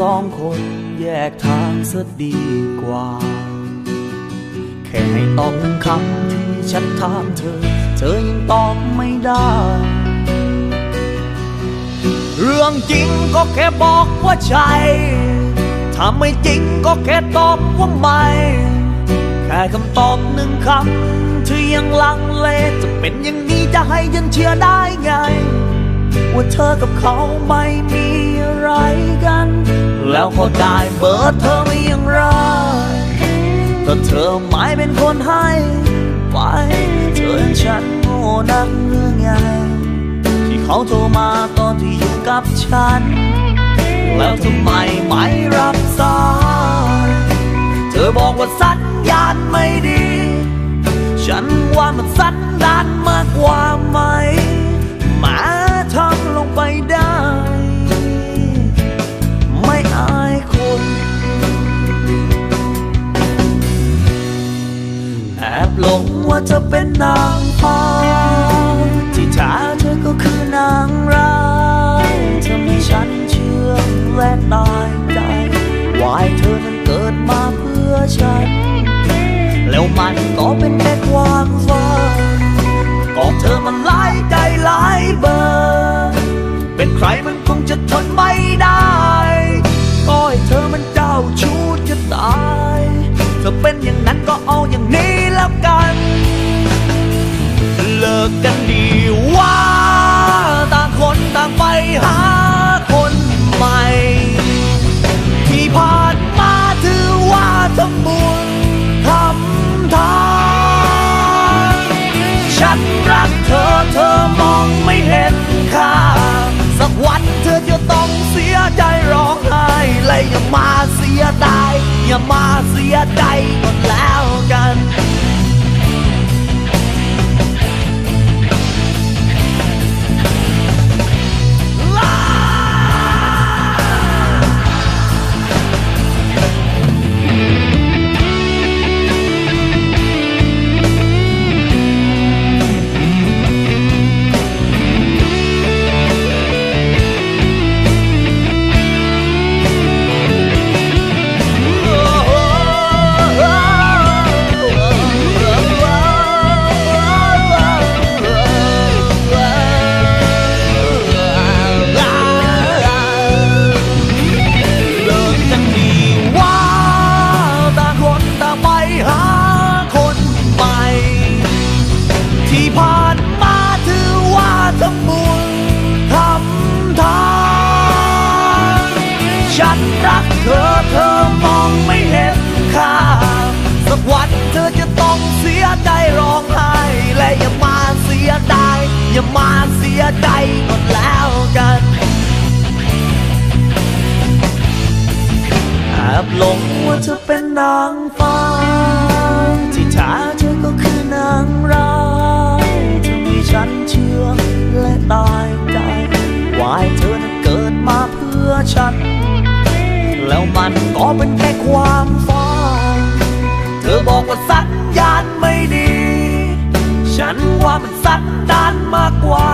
สองคนแยกทางเสียดีกว่า แค่ให้ตอบหนึ่งคำที่ฉันถามเธอ เธอยังตอบไม่ได้ เรื่องจริงก็แค่บอกว่าใช่ถ้าไม่จริงก็แค่ตอบว่าไม่แค่คำตอบหนึ่งคำที่ยังลังเลจะเป็นอย่างนี้จะให้ยันเชื่อได้ไง ว่าเธอกับเขาไม่มีอะไรกัน แล้วพอได้เบอร์เธอไม่ย่างไรก็เธอไม่เป็นคนให้ไป เธอฉันโง่นักเรื่องใหญ่ที่เขาโทรมาตอนที่อยู่กับฉัน แล้วทำไมไม่รับสายเธอบอกว่าสัญญาณไม่ดี ฉันว่ามันสันดานมากกว่าไหม เธอเป็นนางฟ้าที่แท้เธอก็คือนางร้ายเธอมีฉันเชื่อและตายใจวายเธอนั้นเกิดมาเพื่อฉัน แล้วมันก็เป็นแค่ความฝันก็เธอมันหลายใจหลายเบอร์ เป็นใครมันคงจะทน อย่ามาเสียดายอย่ามาเสียใจก็แล้วกัน ฉันรักเธอเธอมองไม่เห็นค่าสักวันเธอจะต้องเสียใจร้องไห้และอย่ามาเสียดายอย่ามาเสียใจก็แล้วกันแอบหลงว่าเธอเป็นนางฟ้าที่แท้เธอก็คือนางร้ายเธอมีฉันเชื่อและตายใจวายเธอนั้นเกิดมาเพื่อฉัน แล้วมันก็เป็นแค่ความฝันเธอบอกว่าสัญญาณไม่ดี ฉันว่ามันสัญญาณมากกว่า